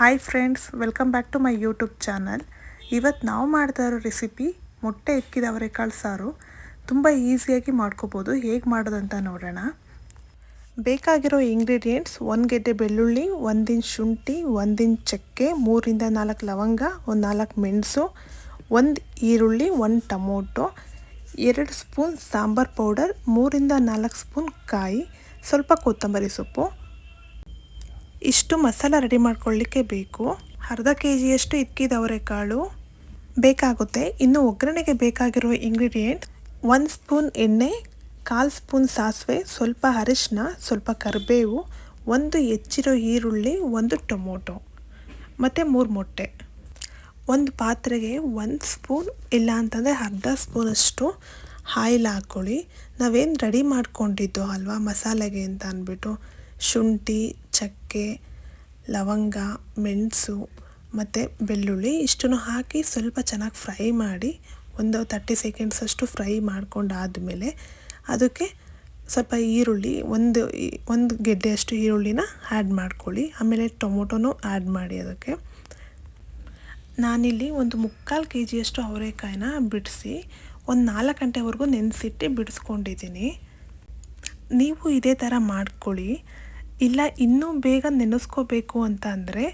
Hi friends welcome back to my YouTube channel ಇವತ್ತು ನಾವು ಮಾಡ್ತಾ ಇರೋ ರೆಸಿಪಿ ಮೊಟ್ಟೆ ಇಕ್ಕಿದ ಅವರೆಕಾಳು ಸಾರು. ತುಂಬ ಈಸಿಯಾಗಿ ಮಾಡ್ಕೋಬೋದು. ಹೇಗೆ ಮಾಡೋದಂತ ನೋಡೋಣ. ಬೇಕಾಗಿರೋ ಇಂಗ್ರೀಡಿಯೆಂಟ್ಸ್ ಒಂದು ಗೆಡ್ಡೆ ಬೆಳ್ಳುಳ್ಳಿ ಒಂದಿನ ಶುಂಠಿ ಒಂದಿನ ಚಕ್ಕೆ, ಮೂರಿಂದ ನಾಲ್ಕು ಲವಂಗ, ಒಂದು ನಾಲ್ಕು ಮೆಣಸು, ಒಂದು ಈರುಳ್ಳಿ, ಒಂದು ಟೊಮೊಟೊ, ಎರಡು ಸ್ಪೂನ್ ಸಾಂಬಾರ್ ಪೌಡರ್, ಮೂರಿಂದ ನಾಲ್ಕು ಸ್ಪೂನ್ ಕಾಯಿ, ಸ್ವಲ್ಪ ಕೊತ್ತಂಬರಿ ಸೊಪ್ಪು ಇಷ್ಟು ಮಸಾಲ ರೆಡಿ ಮಾಡ್ಕೊಳ್ಳಿಕ್ಕೆ ಬೇಕು. ಅರ್ಧ ಕೆ ಜಿಯಷ್ಟು ಇಕ್ಕಿದ ಅವರೆಕಾಳು ಬೇಕಾಗುತ್ತೆ. ಇನ್ನು ಒಗ್ಗರಣೆಗೆ ಬೇಕಾಗಿರೋ ಇಂಗ್ರೀಡಿಯೆಂಟ್ ಒಂದು ಸ್ಪೂನ್ ಎಣ್ಣೆ, ಕಾಲು ಸ್ಪೂನ್ ಸಾಸಿವೆ, ಸ್ವಲ್ಪ ಅರಿಶಿನ ಸ್ವಲ್ಪ ಕರಿಬೇವು, ಒಂದು ಹೆಚ್ಚಿರೋ ಈರುಳ್ಳಿ, ಒಂದು ಟೊಮೊಟೊ, ಮತ್ತು ಮೂರು ಮೊಟ್ಟೆ. ಒಂದು ಪಾತ್ರೆಗೆ ಒಂದು ಸ್ಪೂನ್ ಇಲ್ಲ ಅಂತಂದರೆ ಅರ್ಧ ಸ್ಪೂನಷ್ಟು ಆಯಿಲ್ ಹಾಕ್ಕೊಳ್ಳಿ. ನಾವೇನು ರೆಡಿ ಮಾಡ್ಕೊಂಡಿದ್ದು ಅಲ್ವಾ ಮಸಾಲೆಗೆ ಅಂತ ಅಂದ್ಬಿಟ್ಟು ಶುಂಠಿ ಚಕ್ಕೆ, ಲವಂಗ, ಮೆಣಸು ಮತ್ತು ಬೆಳ್ಳುಳ್ಳಿ ಇಷ್ಟನ್ನು ಹಾಕಿ ಸ್ವಲ್ಪ ಚೆನ್ನಾಗಿ ಫ್ರೈ ಮಾಡಿ ಒಂದು ತರ್ಟಿ ಸೆಕೆಂಡ್ಸಷ್ಟು ಫ್ರೈ ಮಾಡ್ಕೊಂಡಾದಮೇಲೆ ಅದಕ್ಕೆ ಸ್ವಲ್ಪ ಈರುಳ್ಳಿ ಒಂದು ಒಂದು ಗೆಡ್ಡೆಯಷ್ಟು ಈರುಳ್ಳಿನ ಆ್ಯಡ್ ಮಾಡ್ಕೊಳ್ಳಿ. ಆಮೇಲೆ ಟೊಮೊಟೊನೂ ಆ್ಯಡ್ ಮಾಡಿ ಅದಕ್ಕೆ. ನಾನಿಲ್ಲಿ ಒಂದು ಮುಕ್ಕಾಲು ಕೆ ಜಿಯಷ್ಟು ಅವರೆಕಾಯಿನ ಬಿಡಿಸಿ ಒಂದು ನಾಲ್ಕು ಗಂಟೆವರೆಗೂ ನೆನೆಸಿಟ್ಟು ಬಿಡಿಸ್ಕೊಂಡಿದ್ದೀನಿ. ನೀವು ಇದೇ ಥರ ಮಾಡ್ಕೊಳ್ಳಿ. ಇಲ್ಲ, ಇನ್ನೂ ಬೇಗ ನೆನೆಸ್ಕೋಬೇಕು ಅಂತ ಅಂದರೆ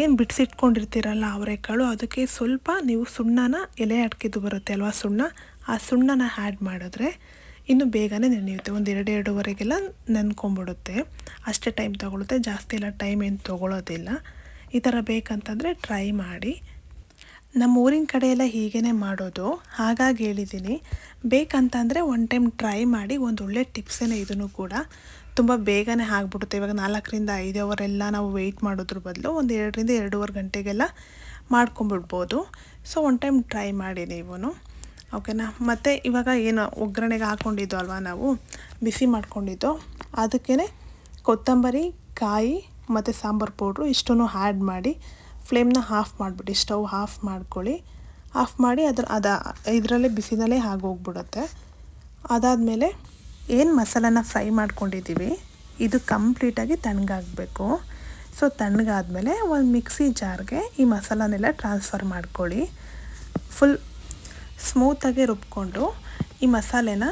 ಏನು ಬಿಡಿಸಿಟ್ಕೊಂಡಿರ್ತೀರಲ್ಲ ಅವರೆಕಾಳು ಅದಕ್ಕೆ ಸ್ವಲ್ಪ ನೀವು ಸುಣ್ಣನ ಎಲೆ ಅಡ್ಕಿದ್ದು ಬರುತ್ತೆ ಅಲ್ವಾ ಸುಣ್ಣ? ಆ ಸುಣ್ಣನ ಆ್ಯಡ್ ಮಾಡಿದ್ರೆ ಇನ್ನು ಬೇಗನೆ ನೆನೆಯುತ್ತೆ. ಒಂದು ಎರಡು ಎರಡೂವರೆಗೆಲ್ಲ ನೆನ್ಕೊಂಬಿಡುತ್ತೆ. ಅಷ್ಟೇ ಟೈಮ್ ತೊಗೊಳುತ್ತೆ. ಜಾಸ್ತಿ ಎಲ್ಲ ಟೈಮ್ ಏನು ತೊಗೊಳೋದಿಲ್ಲ. ಈ ಥರ ಬೇಕಂತಂದರೆ ಟ್ರೈ ಮಾಡಿ. ನಮ್ಮ ಊರಿನ ಕಡೆ ಎಲ್ಲ ಹೀಗೇ ಮಾಡೋದು. ಹಾಗಾಗಿ ಹೇಳಿದ್ದೀನಿ ಬೇಕಂತಂದರೆ ಒನ್ ಟೈಮ್ ಟ್ರೈ ಮಾಡಿ, ಒಂದು ಒಳ್ಳೆ ಟಿಪ್ಸೇನೆ ಇದನ್ನು ಕೂಡ ತುಂಬ ಬೇಗನೆ ಆಗ್ಬಿಡುತ್ತೆ. ಇವಾಗ ನಾಲ್ಕರಿಂದ ಐದು ಅವರೆಲ್ಲ ನಾವು ವೆಯ್ಟ್ ಮಾಡೋದ್ರ ಬದಲು ಒಂದು ಎರಡರಿಂದ ಎರಡೂವರೆ ಗಂಟೆಗೆಲ್ಲ ಮಾಡ್ಕೊಂಬಿಡ್ಬೋದು. ಸೊ ಒನ್ ಟೈಮ್ ಟ್ರೈ ಮಾಡಿ ನೀವು ಓಕೆನಾ ಮತ್ತು ಇವಾಗ ಏನು ಒಗ್ಗರಣೆಗೆ ಹಾಕ್ಕೊಂಡಿದ್ದು ಅಲ್ವಾ ನಾವು? ಬಿಸಿ ಮಾಡ್ಕೊಂಡಿದ್ದು? ಅದಕ್ಕೇ ಕೊತ್ತಂಬರಿ, ಕಾಯಿ ಮತ್ತು ಸಾಂಬಾರು ಪೌಡ್ರು ಇಷ್ಟನ್ನು ಆ್ಯಡ್ ಮಾಡಿ ಫ್ಲೇಮ್ನ ಆಫ್ ಮಾಡಿಬಿಡಿ. ಸ್ಟವ್ ಆಫ್ ಮಾಡ್ಕೊಳ್ಳಿ. ಆಫ್ ಮಾಡಿ ಅದ್ರ ಅದ, ಇದರಲ್ಲೇ ಬಿಸಿನಲ್ಲೇ ಆಗೋಗ್ಬಿಡುತ್ತೆ. ಅದಾದಮೇಲೆ ಏನು ಮಸಾಲನ ಫ್ರೈ ಮಾಡ್ಕೊಂಡಿದ್ದೀವಿ, ಇದು ಕಂಪ್ಲೀಟಾಗಿ ತಣ್ಣಗಾಗಬೇಕು. ಸೊ, ತಣ್ಣಗಾದಮೇಲೆ ಒಂದು ಮಿಕ್ಸಿ ಜಾರ್ಗೆ ಈ ಮಸಾಲನೆಲ್ಲ ಟ್ರಾನ್ಸ್ಫರ್ ಮಾಡ್ಕೊಳ್ಳಿ. ಫುಲ್ ಸ್ಮೂತಾಗಿ ರುಬ್ಕೊಂಡು ಈ ಮಸಾಲೆನ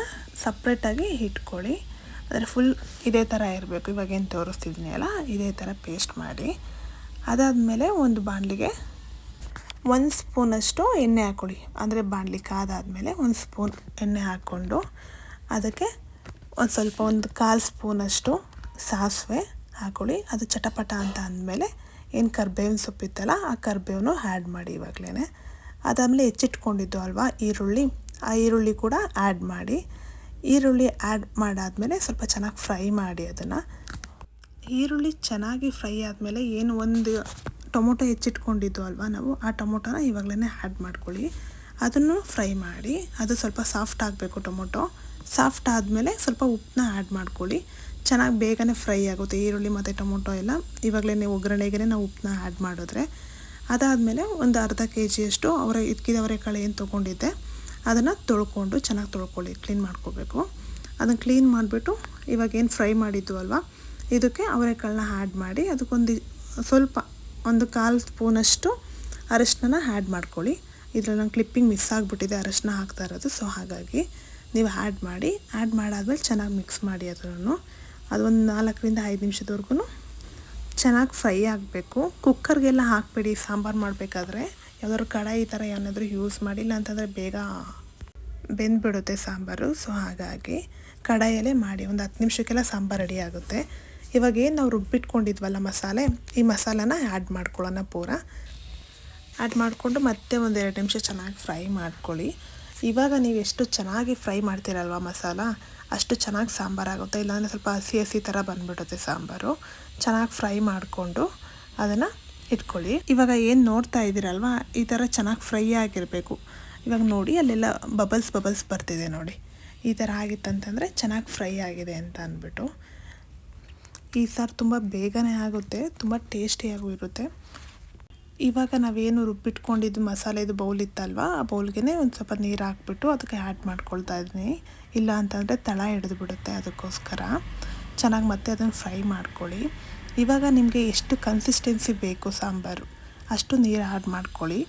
ಸಪ್ರೇಟಾಗಿ ಇಟ್ಕೊಳ್ಳಿ. ಅಂದರೆ ಫುಲ್ ಇದೇ ಥರ ಇರಬೇಕು. ಇವಾಗೇನು ತೋರಿಸ್ತಿದ್ದೀನಿ ಅಲ್ಲ, ಇದೇ ಥರ ಪೇಸ್ಟ್ ಮಾಡಿ. ಅದಾದಮೇಲೆ ಒಂದು ಬಾಣಲಿಗೆ ಒಂದು ಸ್ಪೂನಷ್ಟು ಎಣ್ಣೆ ಹಾಕ್ಕೊಳ್ಳಿ. ಅಂದರೆ ಬಾಣಲಿ ಕಾದಾದಮೇಲೆ ಒಂದು ಸ್ಪೂನ್ ಎಣ್ಣೆ ಹಾಕ್ಕೊಂಡು ಅದಕ್ಕೆ ಒಂದು ಸ್ವಲ್ಪ ಒಂದು ಕಾಲು ಸ್ಪೂನಷ್ಟು ಸಾಸಿವೆ ಹಾಕೊಳ್ಳಿ. ಅದು ಚಟಪಟ ಅಂತ ಅಂದಮೇಲೆ ಏನು ಕರ್ಬೇವಿನ ಸೊಪ್ಪಿತ್ತಲ್ಲ ಆ ಕರ್ಬೇವನು ಆ್ಯಡ್ ಮಾಡಿ ಇವಾಗಲೇ ಅದಾದಮೇಲೆ ಹೆಚ್ಚಿಟ್ಕೊಂಡಿದ್ದು ಅಲ್ವಾ, ಈರುಳ್ಳಿ. ಆ ಈರುಳ್ಳಿ ಕೂಡ ಆ್ಯಡ್ ಮಾಡಿ. ಈರುಳ್ಳಿ ಆ್ಯಡ್ ಮಾಡಾದಮೇಲೆ ಸ್ವಲ್ಪ ಚೆನ್ನಾಗಿ ಫ್ರೈ ಮಾಡಿ ಅದನ್ನು. ಈರುಳ್ಳಿ ಚೆನ್ನಾಗಿ ಫ್ರೈ ಆದಮೇಲೆ ಏನು ಒಂದು ಟೊಮೊಟೊ ಹೆಚ್ಚಿಟ್ಕೊಂಡಿದ್ದು ಅಲ್ವಾ ನಾವು, ಆ ಟೊಮೊಟೊನ ಇವಾಗಲೇ ಆ್ಯಡ್ ಮಾಡ್ಕೊಳ್ಳಿ. ಅದನ್ನು ಫ್ರೈ ಮಾಡಿ. ಅದು ಸ್ವಲ್ಪ ಸಾಫ್ಟ್ ಆಗಬೇಕು ಟೊಮೊಟೊ. ಸಾಫ್ಟ್ ಆದಮೇಲೆ ಸ್ವಲ್ಪ ಉಪ್ಪನ್ನ ಆ್ಯಡ್ ಮಾಡ್ಕೊಳ್ಳಿ. ಚೆನ್ನಾಗಿ ಬೇಗನೆ ಫ್ರೈ ಆಗುತ್ತೆ. ಈರುಳ್ಳಿ ಮತ್ತು ಟೊಮೊಟೊ ಎಲ್ಲ. ಇವಾಗಲೇ ನೀವು ಒಗ್ಗರಣೆಗೆ ನಾವು ಉಪ್ಪನ್ನ ಆ್ಯಡ್ ಮಾಡಿದ್ರೆ. ಅದಾದಮೇಲೆ ಒಂದು ಅರ್ಧ ಕೆ ಜಿಯಷ್ಟು ಅವರ ಇದ್ಕಿದ ಅವರೆಕಾಳು ಏನು ತೊಗೊಂಡಿದ್ದೆ, ಅದನ್ನು ತೊಳ್ಕೊಂಡು ಚೆನ್ನಾಗಿ ತೊಳ್ಕೊಳ್ಳಿ. ಕ್ಲೀನ್ ಮಾಡ್ಕೋಬೇಕು. ಅದನ್ನು ಕ್ಲೀನ್ ಮಾಡಿಬಿಟ್ಟು ಇವಾಗ ಏನು ಫ್ರೈ ಮಾಡಿದ್ದು ಅಲ್ವಾ, ಇದಕ್ಕೆ ಅವರೆಕಾಳನ್ನ ಆ್ಯಡ್ ಮಾಡಿ ಅದಕ್ಕೊಂದು ಸ್ವಲ್ಪ ಒಂದು ಕಾಲು ಸ್ಪೂನಷ್ಟು ಅರಶಿನ ಆ್ಯಡ್ ಮಾಡ್ಕೊಳ್ಳಿ. ಇದರಲ್ಲಿ ನಂಗೆ ಕ್ಲಿಪ್ಪಿಂಗ್ ಮಿಸ್ ಆಗಿಬಿಟ್ಟಿದೆ. ಅರಶಿನ ಹಾಕ್ತಾ ಇರೋದು. ಸೊ ಹಾಗಾಗಿ ನೀವು ಆ್ಯಡ್ ಮಾಡಿ ಆ್ಯಡ್ ಮಾಡಾದ್ಮೇಲೆ ಚೆನ್ನಾಗಿ ಮಿಕ್ಸ್ ಮಾಡಿ ಅದನ್ನು ಅದೊಂದು ನಾಲ್ಕರಿಂದ ಐದು ನಿಮಿಷದವರೆಗೂ ಚೆನ್ನಾಗಿ ಫ್ರೈ ಆಗಬೇಕು. ಕುಕ್ಕರ್ಗೆಲ್ಲ ಹಾಕಬೇಡಿ, ಸಾಂಬಾರು ಮಾಡಬೇಕಾದ್ರೆ. ಯಾವ್ದಾದ್ರು ಕಡಾಯಿ ಈ ಥರ ಏನಾದರೂ ಯೂಸ್ ಮಾಡಿ ಅಂತಂದರೆ ಬೇಗ ಬೆಂದ್ಬಿಡುತ್ತೆ ಸಾಂಬಾರು. ಸೊ ಹಾಗಾಗಿ ಕಡಾಯಲ್ಲೇ ಮಾಡಿ, ಒಂದು ಹತ್ತು ನಿಮಿಷಕ್ಕೆಲ್ಲ ಸಾಂಬಾರು ರೆಡಿ ಆಗುತ್ತೆ. ಇವಾಗ ಏನು ನಾವು ರುಬ್ಬಿಟ್ಕೊಂಡಿದ್ವಲ್ಲ ಮಸಾಲೆ, ಈ ಮಸಾಲಾನ ಆ್ಯಡ್ ಮಾಡ್ಕೊಳ್ಳೋಣ ಪೂರ. ಆ್ಯಡ್ ಮಾಡಿಕೊಂಡು ಮತ್ತೆ ಒಂದು ಎರಡು ನಿಮಿಷ ಚೆನ್ನಾಗಿ ಫ್ರೈ ಮಾಡ್ಕೊಳ್ಳಿ. ಇವಾಗ ನೀವು ಎಷ್ಟು ಚೆನ್ನಾಗಿ ಫ್ರೈ ಮಾಡ್ತೀರಲ್ವ ಮಸಾಲ, ಅಷ್ಟು ಚೆನ್ನಾಗಿ ಸಾಂಬಾರಾಗುತ್ತೆ ಇಲ್ಲಾಂದರೆ ಸ್ವಲ್ಪ ಹಸಿ ಹಸಿ ಥರ ಬಂದುಬಿಡುತ್ತೆ ಸಾಂಬಾರು. ಚೆನ್ನಾಗಿ ಫ್ರೈ ಮಾಡಿಕೊಂಡು ಅದನ್ನು ಇಟ್ಕೊಳ್ಳಿ. ಇವಾಗ ಏನು ನೋಡ್ತಾ ಇದ್ದೀರಲ್ವ, ಈ ಥರ ಚೆನ್ನಾಗಿ ಫ್ರೈ ಆಗಿರಬೇಕು. ಇವಾಗ ನೋಡಿ, ಅಲ್ಲೆಲ್ಲ ಬಬಲ್ಸ್ ಬಬಲ್ಸ್ ಬರ್ತಿದೆ ನೋಡಿ. ಈ ಥರ ಆಗಿತ್ತಂತಂದರೆ ಚೆನ್ನಾಗಿ ಫ್ರೈ ಆಗಿದೆ ಅಂತ ಅಂದ್ಬಿಟ್ಟು. ಈ ಸಾರು ತುಂಬ ಬೇಗನೆ ಆಗುತ್ತೆ, ತುಂಬ ಟೇಸ್ಟಿಯಾಗೂ ಇರುತ್ತೆ. ಇವಾಗ ನಾವೇನು ರುಬ್ಬಿಟ್ಕೊಂಡಿದ್ದು ಮಸಾಲೆದು ಬೌಲ್ ಇತ್ತಲ್ವ, ಆ ಬೌಲ್ಗೆ ಒಂದು ಸ್ವಲ್ಪ ನೀರು ಹಾಕ್ಬಿಟ್ಟು ಅದಕ್ಕೆ ಆ್ಯಡ್ ಮಾಡ್ಕೊಳ್ತಾ ಇದ್ದೀನಿ ಇಲ್ಲ ಅಂತಂದರೆ ತಳ ಹಿಡಿದು ಬಿಡುತ್ತೆ ಅದಕ್ಕೋಸ್ಕರ. ಚೆನ್ನಾಗಿ ಮತ್ತೆ ಅದನ್ನು ಫ್ರೈ ಮಾಡ್ಕೊಳ್ಳಿ. ಇವಾಗ ನಿಮಗೆ ಎಷ್ಟು ಕನ್ಸಿಸ್ಟೆನ್ಸಿ ಬೇಕು ಸಾಂಬಾರು, ಅಷ್ಟು ನೀರು ಆ್ಯಡ್ ಮಾಡ್ಕೊಳ್ಳಿ.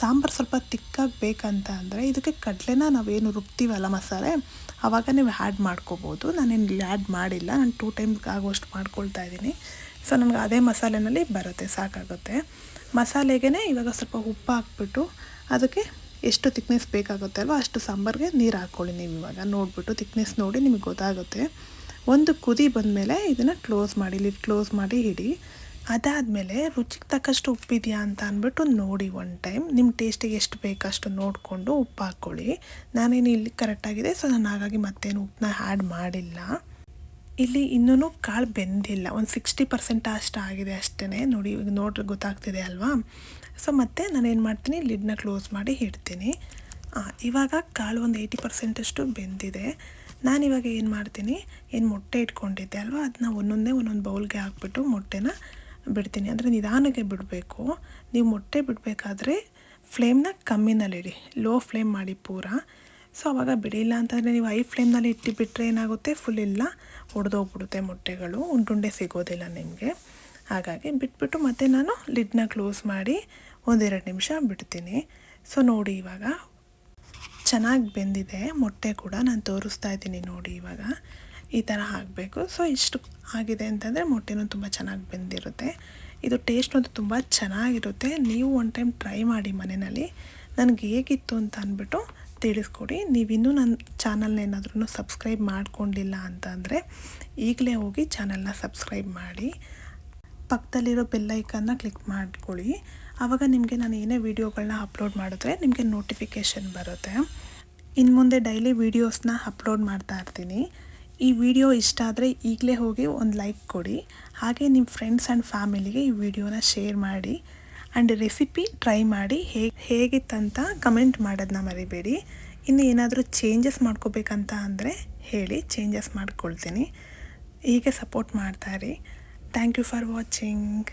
ಸಾಂಬಾರು ಸ್ವಲ್ಪ ತಿಕ್ಕಾಗಿ ಬೇಕಂತ ಅಂದರೆ ಇದಕ್ಕೆ ಕಡಲೆನ ನಾವೇನು ರುಬ್ತೀವಲ್ಲ ಮಸಾಲೆ ಆವಾಗ ನೀವು ಆ್ಯಡ್ ಮಾಡ್ಕೋಬೋದು. ನಾನೇನು ಇಲ್ಲಿ ಆ್ಯಡ್ ಮಾಡಿಲ್ಲ, ನಾನು ಟೂ ಟೈಮ್ಸ್ ಆಗುವಷ್ಟು ಮಾಡ್ಕೊಳ್ತಾ ಇದ್ದೀನಿ. ಸೊ ನನಗೆ ಅದೇ ಮಸಾಲೆನಲ್ಲಿ ಬರುತ್ತೆ, ಸಾಕಾಗುತ್ತೆ. ಮಸಾಲೆಗೆ ಇವಾಗ ಸ್ವಲ್ಪ ಉಪ್ಪು ಹಾಕ್ಬಿಟ್ಟು ಅದಕ್ಕೆ ಎಷ್ಟು ತಿಕ್ನೆಸ್ ಬೇಕಾಗುತ್ತೆ ಅಲ್ವ ಅಷ್ಟು ಸಾಂಬಾರಿಗೆ ನೀರು ಹಾಕ್ಕೊಳ್ಳಿ ನೀವು ಇವಾಗ. ನೋಡಿಬಿಟ್ಟು ತಿಕ್ನೆಸ್ ನೋಡಿ ನಿಮಗೆ ಗೊತ್ತಾಗುತ್ತೆ. ಒಂದು ಕುದಿ ಬಂದಮೇಲೆ ಇದನ್ನು ಕ್ಲೋಸ್ ಮಾಡಿ ಲಿಡ್ ಕ್ಲೋಸ್ ಮಾಡಿ ಇಡಿ. ಅದಾದಮೇಲೆ ರುಚಿಗೆ ತಕ್ಕಷ್ಟು ಉಪ್ಪಿದೆಯಾ ಅಂತ ಅಂದ್ಬಿಟ್ಟು ನೋಡಿ ಒನ್ ಟೈಮ್ ನಿಮ್ಮ ಟೇಸ್ಟಿಗೆ ಎಷ್ಟು ಬೇಕಷ್ಟು ನೋಡಿಕೊಂಡು ಉಪ್ಪು ಹಾಕ್ಕೊಳ್ಳಿ ನಾನೇನು ಇಲ್ಲಿ ಕರೆಕ್ಟಾಗಿದೆ ಸೊ ನಾನು ಹಾಗಾಗಿ ಮತ್ತೇನು ಉಪ್ಪನ್ನ ಆ್ಯಡ್ ಮಾಡಿಲ್ಲ. ಇಲ್ಲಿ ಇನ್ನೂ ಕಾಳು ಬೆಂದಿಲ್ಲ. ಒಂದು ಸಿಕ್ಸ್ಟಿ ಪರ್ಸೆಂಟ್ ಅಷ್ಟು ಆಗಿದೆ ಅಷ್ಟೇ ನೋಡಿ ಈಗ ನೋಡ್ರಿ ಗೊತ್ತಾಗ್ತಿದೆ ಅಲ್ವಾ? ಸೊ ಮತ್ತೆ ನಾನೇನು ಮಾಡ್ತೀನಿ? ಲಿಡ್ನ ಕ್ಲೋಸ್ ಮಾಡಿ ಇಡ್ತೀನಿ. ಇವಾಗ ಕಾಳು ಒಂದು ಏಯ್ಟಿ ಪರ್ಸೆಂಟಷ್ಟು ಬೆಂದಿದೆ. ನಾನಿವಾಗ ಏನು ಮಾಡ್ತೀನಿ? ಏನು ಮೊಟ್ಟೆ ಇಟ್ಕೊಂಡಿದ್ದೆ ಅಲ್ವಾ? ಅದನ್ನ ಒಂದೊಂದೇ ಒಂದೊಂದು ಬೌಲ್ಗೆ ಹಾಕ್ಬಿಟ್ಟು ಮೊಟ್ಟೆನ ಬಿಡ್ತೀನಿ. ಅಂದರೆ ನಿಧಾನಕ್ಕೆ ಬಿಡಬೇಕು. ನೀವು ಮೊಟ್ಟೆ ಬಿಡಬೇಕಾದ್ರೆ ಫ್ಲೇಮ್ನ ಕಮ್ಮಿನಲ್ಲಿಡಿ. ಲೋ ಫ್ಲೇಮ್ ಮಾಡಿ ಪೂರ. ಸೊ, ಅವಾಗ ಬಿಡಿಲ್ಲ ಅಂತಂದರೆ ನೀವು ಐ ಫ್ಲೇಮ್ನಲ್ಲಿ ಇಟ್ಟಿಬಿಟ್ರೆ ಏನಾಗುತ್ತೆ? ಫುಲ್ ಎಲ್ಲ ಒಡೆದೋಗ್ಬಿಡುತ್ತೆ ಮೊಟ್ಟೆಗಳು. ಉಂಡುಂಡೆ ಸಿಗೋದಿಲ್ಲ ನಿಮಗೆ. ಹಾಗಾಗಿ ಬಿಟ್ಬಿಟ್ಟು ಮತ್ತೆ ನಾನು ಲಿಡ್ನ ಕ್ಲೋಸ್ ಮಾಡಿ ಒಂದೆರಡು ನಿಮಿಷ ಬಿಡ್ತೀನಿ. ಸೊ ನೋಡಿ ಇವಾಗ. ಚೆನ್ನಾಗಿ ಬೆಂದಿದೆ. ಮೊಟ್ಟೆ ಕೂಡ ನಾನು ತೋರಿಸ್ತಾ ಇದ್ದೀನಿ ನೋಡಿ ಇವಾಗ. ಈ ಥರ ಹಾಕಬೇಕು ಸೊ ಇಷ್ಟು ಆಗಿದೆ ಅಂತಂದರೆ ಮೊಟ್ಟೆನೂ ತುಂಬ ಚೆನ್ನಾಗಿ ಬೆಂದಿರುತ್ತೆ. ಇದು ಟೇಸ್ಟ್ ಅಂತೂ ತುಂಬ ಚೆನ್ನಾಗಿರುತ್ತೆ. ನೀವು ಒನ್ ಟೈಮ್ ಟ್ರೈ ಮಾಡಿ ಮನೆಯಲ್ಲಿ. ನನಗೆ ಹೇಗಿತ್ತು ಅಂತ ಅಂದ್ಬಿಟ್ಟು ತಿಳಿಸ್ಕೊಡಿ. ನೀವಿನ್ನೂ ನನ್ನ ಚಾನಲ್ನ ಏನಾದ್ರೂ ಸಬ್ಸ್ಕ್ರೈಬ್ ಮಾಡ್ಕೊಂಡಿಲ್ಲ ಅಂತಂದರೆ ಈಗಲೇ ಹೋಗಿ ಚಾನಲ್ನ ಸಬ್ಸ್ಕ್ರೈಬ್ ಮಾಡಿ. ಪಕ್ಕದಲ್ಲಿರೋ ಬೆಲ್ ಐಕನ್ನ ಕ್ಲಿಕ್ ಮಾಡ್ಕೊಳ್ಳಿ. ಆವಾಗ ನಿಮಗೆ ನಾನು ಏನೇ ವೀಡಿಯೋಗಳನ್ನ ಅಪ್ಲೋಡ್ ಮಾಡಿದ್ರೆ ನಿಮಗೆ ನೋಟಿಫಿಕೇಷನ್ ಬರುತ್ತೆ. ಇನ್ನು ಮುಂದೆ ಡೈಲಿ ವೀಡಿಯೋಸ್ನ ಅಪ್ಲೋಡ್ ಮಾಡ್ತಾ ಇರ್ತೀನಿ. ಈ ವಿಡಿಯೋ ಇಷ್ಟ ಆದರೆ ಈಗಲೇ ಹೋಗಿ ಒಂದು ಲೈಕ್ ಕೊಡಿ. ಹಾಗೆ ನಿಮ್ಮ ಫ್ರೆಂಡ್ಸ್ ಆ್ಯಂಡ್ ಫ್ಯಾಮಿಲಿಗೆ ಈ ವಿಡಿಯೋನ ಶೇರ್ ಮಾಡಿ. ಆ್ಯಂಡ್ ರೆಸಿಪಿ ಟ್ರೈ ಮಾಡಿ ಹೇಗೆ ಹೇಗಿತ್ತಂತ ಕಮೆಂಟ್ ಮಾಡೋದನ್ನ ಮರಿಬೇಡಿ. ಇನ್ನು ಏನಾದರೂ ಚೇಂಜಸ್ ಮಾಡ್ಕೋಬೇಕಂತ ಅಂದರೆ ಹೇಳಿ ಚೇಂಜಸ್ ಮಾಡ್ಕೊಳ್ತೀನಿ. ಹೀಗೆ support ಮಾಡ್ತಾಯಿರಿ thank you for watching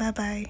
bye bye